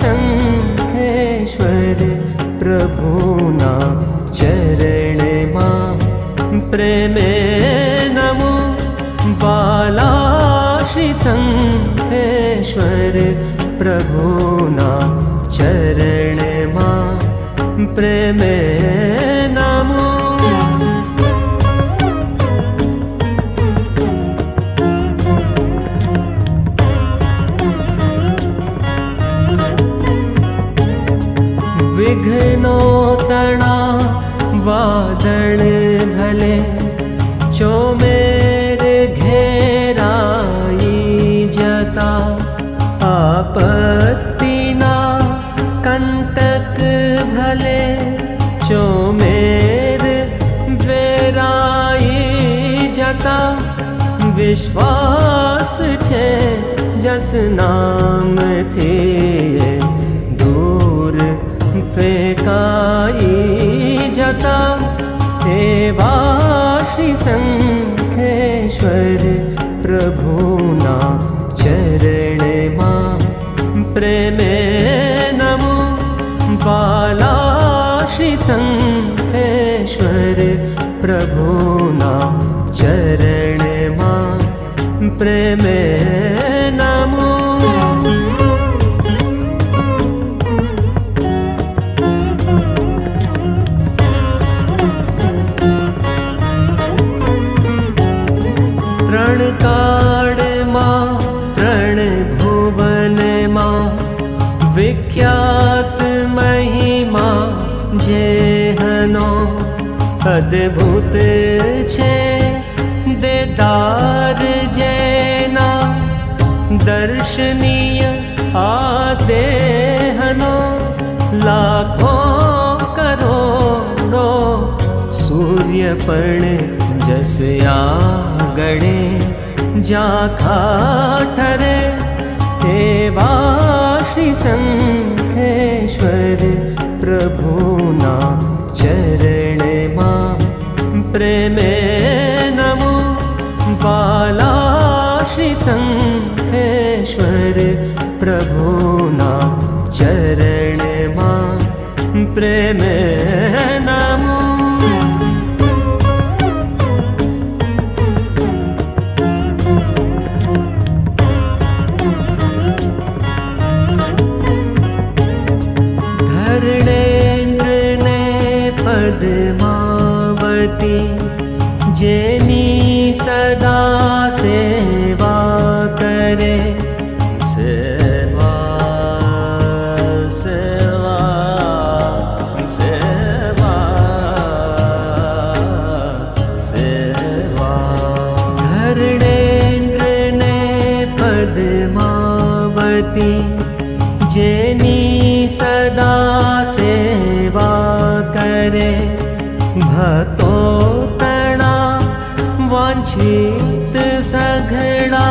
शङ्खेश्वर प्रभुना चरणे मा प्रेमे नमो बालाशि शङ्खेश्वर प्रभुना चरणे मा प्रेमे बण भले चो मेरे घेराई जता आपतिना कण्टक भले चो मेर चोमेरय जता विश्वास छे जस नाम थे प्रभुना चरणमा प्रेमे अद्भुत छे देदार जना दर्शनीय आ देहनो लो करो सूर्य पर्ण जगणे जा संखेश्वर प्रभुना चर। प्रेमे नमु बालाशि सङ्केश्वर प्रभुना चरणमा प्रेमे नमु वांछित सघड़ा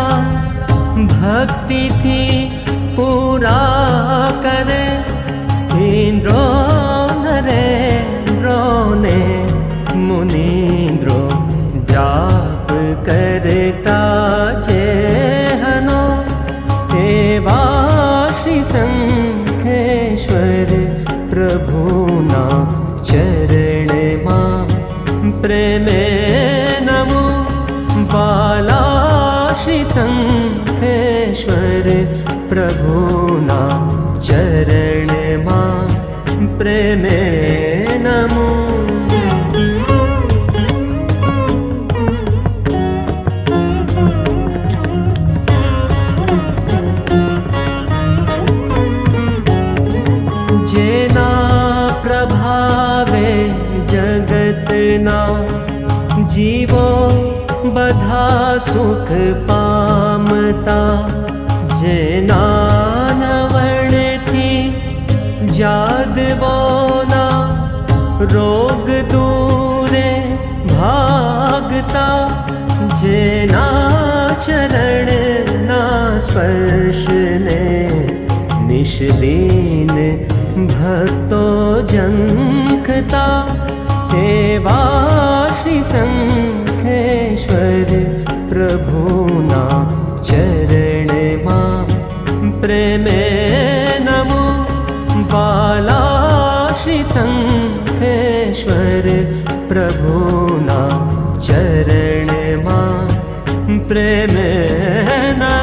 भक्ति थी पूरा कर। इंद्रो नरेन्द्रो ने मुनीन्द्रो जाप करता चेहनो। देवा श्री प्रभु प्रभुना चरण माँ। प्रेमे सुख पामता जेनानवण थी जादवोना रोग दूरे भागता जेना चरण ना स्पर्श ने निष्दीन भक्तो जंखता देवाश्री संखेश्वर प्रभुना चरणे मा प्रेमे नमो बालाशिसङ्केश्वर प्रभुना चरणे मा प्रेमे न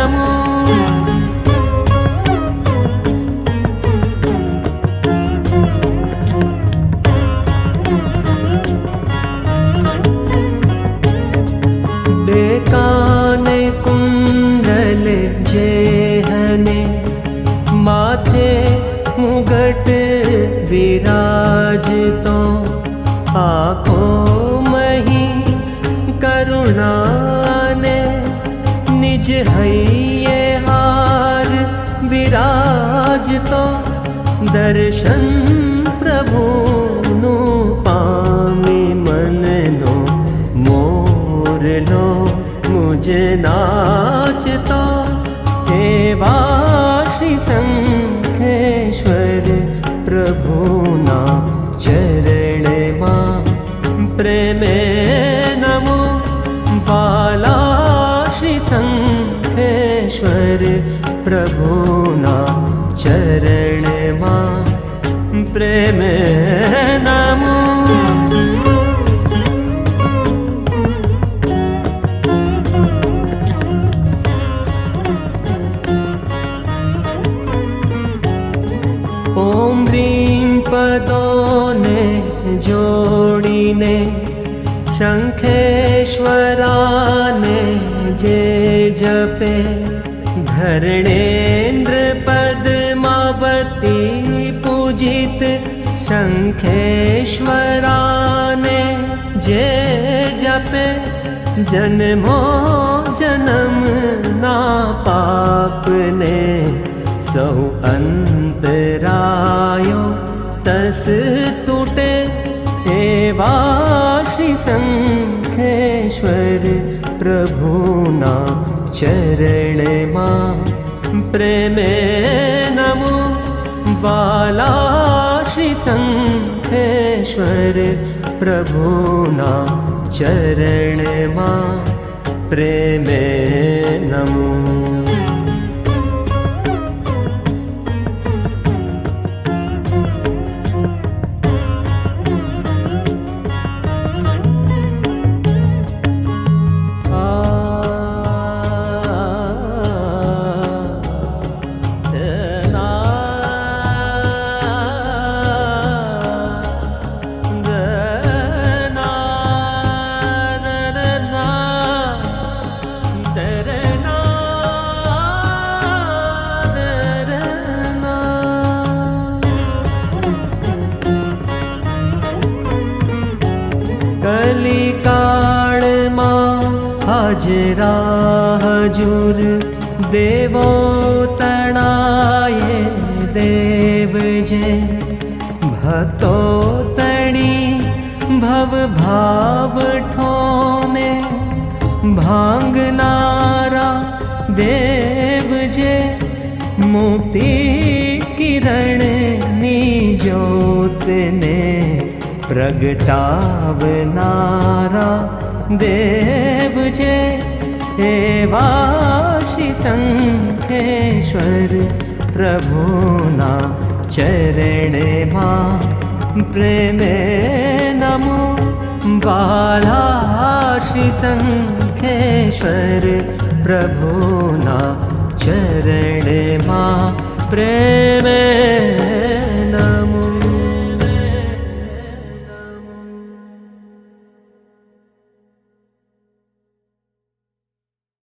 माथे मुगट विराज तो पाखो मही करुण निज हैये हार विराज तो दर्शन प्रभु नु पामे प्रभुनु मोरलो मुज नाच पाशिङ्खेश्वर प्रभुना चरणे मा प्रेमे नमो पालाशि प्रभुना चरणे मा प्रेमे नमो ने शङ्खेश्वराने जे जपे धरणेन्द्रपद्मावती पूजित शङ्खेश्वराने जे जपे जन्मो जनम ना पापने सौ अन्तरायो तस् टुटे देवाश्रीसङ्खेश्वर प्रभुना चरणे मा प्रेमे बालाश्रीसङ्खेश्वर प्रभुना चरणे प्रेमे नमो હાજરા હજુર દેવો તણાય દેવ જે ભક્તો તણી ભવ ભાવ ઠોને ભાંગનારા દેવ જે મુક્તિ કિરણની જ્યોતને પ્રગટાવનારા देबुजे हे सङ्केश्वर शिसङ्खेश्वर प्रभुना चरणे मा प्रेमे नमो नमु बालाशिसङ्खेश्वर प्रभुना चरणे मा प्रेमे